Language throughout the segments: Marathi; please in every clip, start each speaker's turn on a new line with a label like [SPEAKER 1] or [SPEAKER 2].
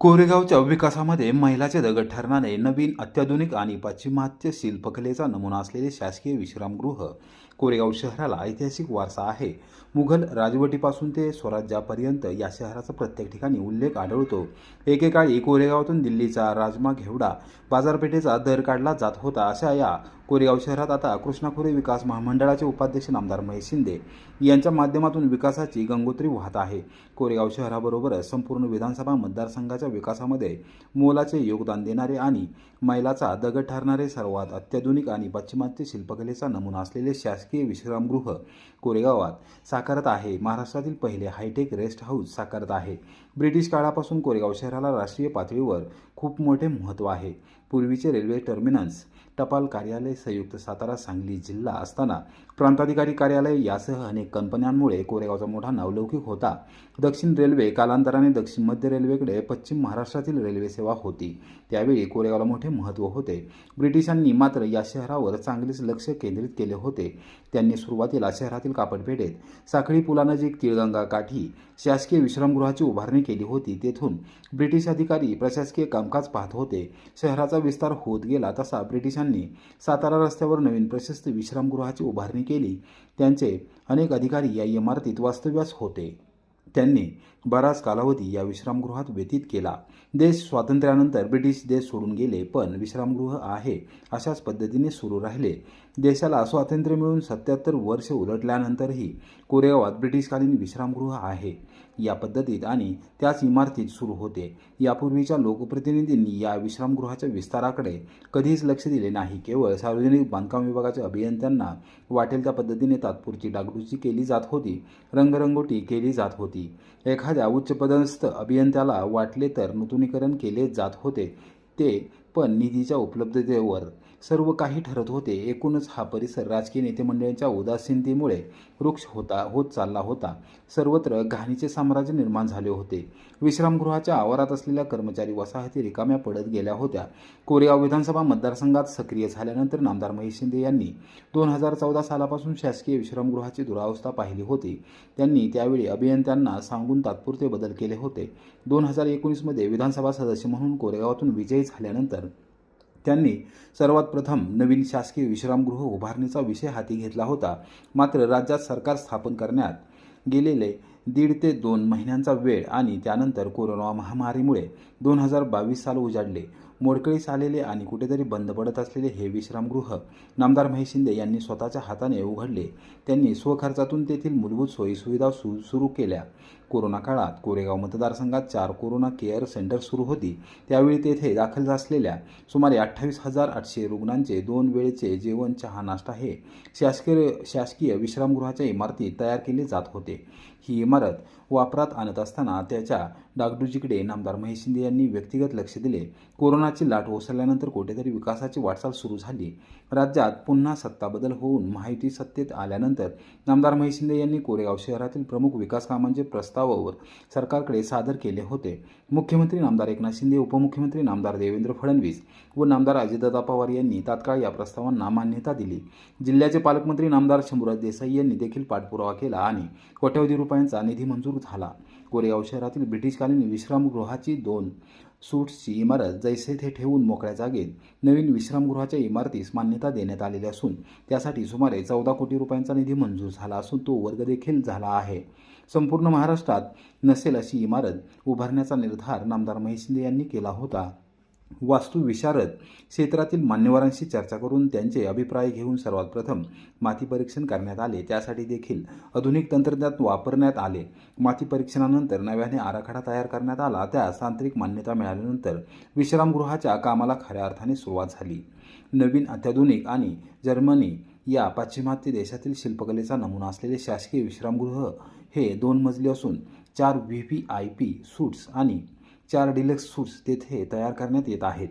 [SPEAKER 1] कोरेगावच्या विकासामध्ये महिलाचे दगड ठरणारे नवीन अत्याधुनिक आणि पाश्चिमात्य शिल्पकलेचा नमुना असलेले शासकीय विश्रामगृह कोरेगाव शहराला ऐतिहासिक वारसा आहे. मुघल राजवटीपासून ते स्वराज्यापर्यंत या शहराचा प्रत्येक ठिकाणी उल्लेख आढळतो. एकेकाळी कोरेगावातून दिल्लीचा राजमा घेवडा बाजारपेठेचा दर काढला जात होता अशा या कोरेगाव शहरात आता कृष्णा खोरे विकास महामंडळाचे उपाध्यक्ष नामदार महेश शिंदे यांच्या माध्यमातून विकासाची गंगोत्री वाहत आहे. कोरेगाव शहराबरोबरच संपूर्ण विधानसभा मतदारसंघाच्या विकासामध्ये मोलाचे योगदान देणारे आणि मैलाचा दगड ठरणारे सर्वात अत्याधुनिक आणि पाश्चिमात्य शिल्पकलेचा नमुना असलेले शासकीय विश्रामगृह कोरेगावात साकारत आहे. महाराष्ट्रातील पहिले हायटेक रेस्ट हाऊस साकारत आहे. ब्रिटिश काळापासून कोरेगाव शहराला राष्ट्रीय पातळीवर खूप मोठे महत्त्व आहे. पूर्वीचे रेल्वे टर्मिनल्स टपाल कार्यालय संयुक्त सातारा सांगली जिल्हा असताना प्रांताधिकारी कार्यालय यासह अनेक कंपन्यांमुळे कोरेगावचा मोठा नावलौकिक होता. दक्षिण रेल्वे कालांतराने दक्षिण मध्य रेल्वेकडे पश्चिम महाराष्ट्रातील रेल्वे सेवा होती. त्यावेळी कोरेगावला मोठे महत्त्व होते. ब्रिटिशांनी मात्र या शहरावर चांगलेच लक्ष केंद्रित केले होते. त्यांनी सुरुवातीला शहरातील कापडपेठेत साखळी पुलानजीक तिळगंगा काठी शासकीय विश्रामगृहाची उभारणी केली होती. तेथून ब्रिटिश अधिकारी प्रशासकीय कामकाज पाहत होते. शहराचा विस्तार होत गेला तसा ब्रिटिशांनी सातारा रस्त्यावर नवीन प्रशस्त विश्रामगृहाची उभारणी केली. त्यांचे अनेक अधिकारी या इमारतीत वास्तव्यास होते. त्यांनी बराच कालावधी या विश्रामगृहात व्यतीत केला. देश स्वातंत्र्यानंतर ब्रिटिश देश सोडून गेले पण विश्रामगृह आहे अशाच पद्धतीने सुरू राहिले. देशाला स्वातंत्र्य मिळून सत्याहत्तर वर्ष उलटल्यानंतरही कोरेगावात ब्रिटिशकालीन विश्रामगृह आहे. या पद्धतीत आणि त्याच इमारतीत सुरू होते. यापूर्वीच्या लोकप्रतिनिधींनी या विश्रामगृहाच्या विस्ताराकडे कधीच लक्ष दिले नाही. केवळ सार्वजनिक बांधकाम विभागाच्या अभियंत्यांना वाटेल त्या पद्धतीने तात्पुरती डागडुजी केली जात होती. रंगरंगोटी केली जात होती. एखाद्या उच्चपदस्थ अभियंत्याला वाटले तर नूतनीकरण केले जात होते. ते पण निधीच्या उपलब्धतेवर सर्व काही ठरत होते. एकूणच हा परिसर राजकीय नेतेमंडळींच्या उदासीनतेमुळे वृक्ष होता होत चालला होता. सर्वत्र घाणीचे साम्राज्य निर्माण झाले होते. विश्रामगृहाच्या आवारात असलेल्या कर्मचारी वसाहती रिकाम्या पडत गेल्या होत्या. कोरेगाव विधानसभा मतदारसंघात सक्रिय झाल्यानंतर नामदार महेश शिंदे यांनी दोन हजार चौदा सालापासून शासकीय विश्रामगृहाची दुरावस्था पाहिली होती. त्यांनी त्यावेळी अभियंत्यांना सांगून तात्पुरते बदल केले होते. दोन हजार एकोणीसमध्ये विधानसभा सदस्य म्हणून कोरेगावातून विजयी झाल्यानंतर त्यांनी सर्वात प्रथम नवीन शासकीय विश्रामगृह उभारणीचा विषय हाती घेतला होता. मात्र राज्यात सरकार स्थापन करण्यात गेलेले दीड ते दोन महिन्यांचा वेळ आणि त्यानंतर कोरोना महामारीमुळे दोन हजार बावीस साल उजाडले. मोडकळीस आलेले आणि कुठेतरी बंद पडत असलेले हे विश्रामगृह नामदार महेश शिंदे यांनी स्वतःच्या हाताने उघडले. त्यांनी स्वखर्चातून तेथील मूलभूत सोयीसुविधा सु सुरू केल्या. कोरोना काळात कोरेगाव मतदारसंघात चार कोरोना केअर सेंटर सुरू होती. त्यावेळी तेथे दाखल असलेल्या सुमारे अठ्ठावीस हजार आठशे रुग्णांचे दोन वेळेचे जेवण चहा नाश्ता हे शासकीय शासकीय विश्रामगृहाच्या इमारतीत तयार केले जात होते. ही इमारत वापरात आणत असताना त्याच्या डागडुजीकडे नामदार महेश शिंदे यांनी व्यक्तिगत लक्ष दिले. कोरोना कोरोनाची लाट ओसरल्यानंतर कुठेतरी विकासाची वाटचाल सुरू झाली. राज्यात पुन्हा सत्ताबदल होऊन माहिती सत्तेत आल्यानंतर नामदार महेश शिंदे यांनी कोरेगाव शहरातील प्रमुख विकास कामांचे प्रस्तावावर सरकारकडे सादर केले होते. मुख्यमंत्री नामदार एकनाथ शिंदे उपमुख्यमंत्री नामदार देवेंद्र फडणवीस व नामदार अजितदादा पवार यांनी तात्काळ या प्रस्तावांना मान्यता दिली. जिल्ह्याचे पालकमंत्री नामदार शंभूराज देसाई यांनी देखील पाठपुरावा केला आणि कोट्यवधी रुपयांचा निधी मंजूर झाला. कोरेगाव शहरातील ब्रिटिशकालीन विश्रामगृहाची दोन सूट्सची इमारत जैसे थे ठेवून मोकळ्या जागेत नवीन विश्रामगृहाच्या इमारतीस मान्यता देण्यात आलेली असून त्यासाठी सुमारे चौदा कोटी रुपयांचा निधी मंजूर झाला असून तो वर्ग देखील झाला आहे. संपूर्ण महाराष्ट्रात नसेल अशी इमारत उभारण्याचा निर्धार नामदार महेश शिंदे यांनी केला होता. वास्तुविशारद क्षेत्रातील मान्यवरांशी चर्चा करून त्यांचे अभिप्राय घेऊन सर्वात प्रथम माती परीक्षण करण्यात आले. त्यासाठी देखील आधुनिक तंत्रज्ञान वापरण्यात आले. माती परीक्षणानंतर नव्याने आराखडा तयार करण्यात आला. त्यास तांत्रिक मान्यता मिळाल्यानंतर विश्रामगृहाच्या कामाला खऱ्या अर्थाने सुरुवात झाली. नवीन अत्याधुनिक आणि जर्मनी या पाश्चिमात्य देशातील शिल्पकलेचा नमुना असलेले शासकीय विश्रामगृह हे दोन मजली असून चार V V I P suites आणि चार डिलक्स सूट्स तेथे तयार करण्यात येत आहेत.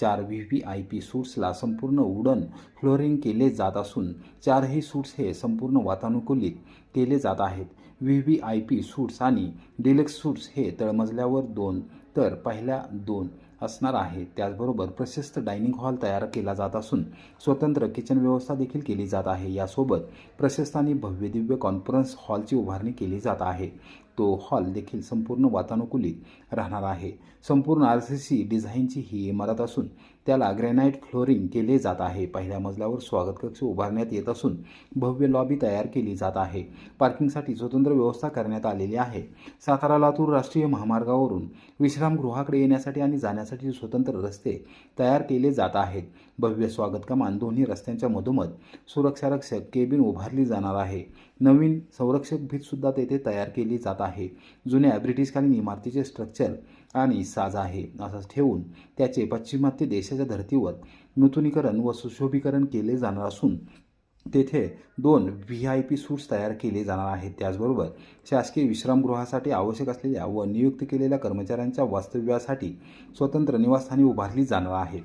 [SPEAKER 1] चार व्ही व्ही आय पी सूट्सला संपूर्ण वुडन फ्लोरिंग केले जात असून चारही सूट्स हे संपूर्ण वातानुकूलित केले जात आहेत. V V I P suites आणि डिलक्स सूट्स हे तळमजल्यावर दोन तर पहिल्या दोन असणार आहे. त्याचबरोबर प्रशस्त डायनिंग हॉल तयार केला जात असून स्वतंत्र किचन व्यवस्था देखील केली जात आहे. यासोबत प्रशस्त आणि भव्य दिव्य कॉन्फरन्स हॉलची उभारणी केली जात आहे. तो हॉल देखील संपूर्ण वातानुकूलित राहणार आहे. संपूर्ण आर सी सी डिझाईनची ही इमारत असून त्याला ग्रॅनाईट फ्लोरिंग केले जात आहे. पहिल्या मजल्यावर स्वागत कक्ष उभारण्यात येत असून भव्य लॉबी तयार केली जात आहे. पार्किंगसाठी स्वतंत्र व्यवस्था करण्यात आलेली आहे. सातारा लातूर राष्ट्रीय महामार्गावरून विश्रामगृहाकडे येण्यासाठी आणि जाण्यासाठी स्वतंत्र रस्ते तयार केले जात आहेत. भव्य स्वागत कमान दोन्ही रस्त्यांच्या मधोमध सुरक्षारक्षक केबिन उभारली जाणार आहे. नवीन संरक्षक भीतसुद्धा तेथे तयार केली जात आहे. जुन्या ब्रिटिशकालीन इमारतीचे स्ट्रक्चर आणि साज आहे असं ठेवून त्याचे पाश्चिमात्य देशाच्या धर्तीवर नूतनीकरण व सुशोभीकरण केले जाणार असून तेथे दोन व्ही आय पी सूट्स तयार केले जाणार आहेत. त्याचबरोबर शासकीय विश्रामगृहासाठी आवश्यक असलेल्या व नियुक्त केलेल्या कर्मचाऱ्यांच्या वास्तव्यासाठी स्वतंत्र निवासस्थाने उभारली जाणार आहेत.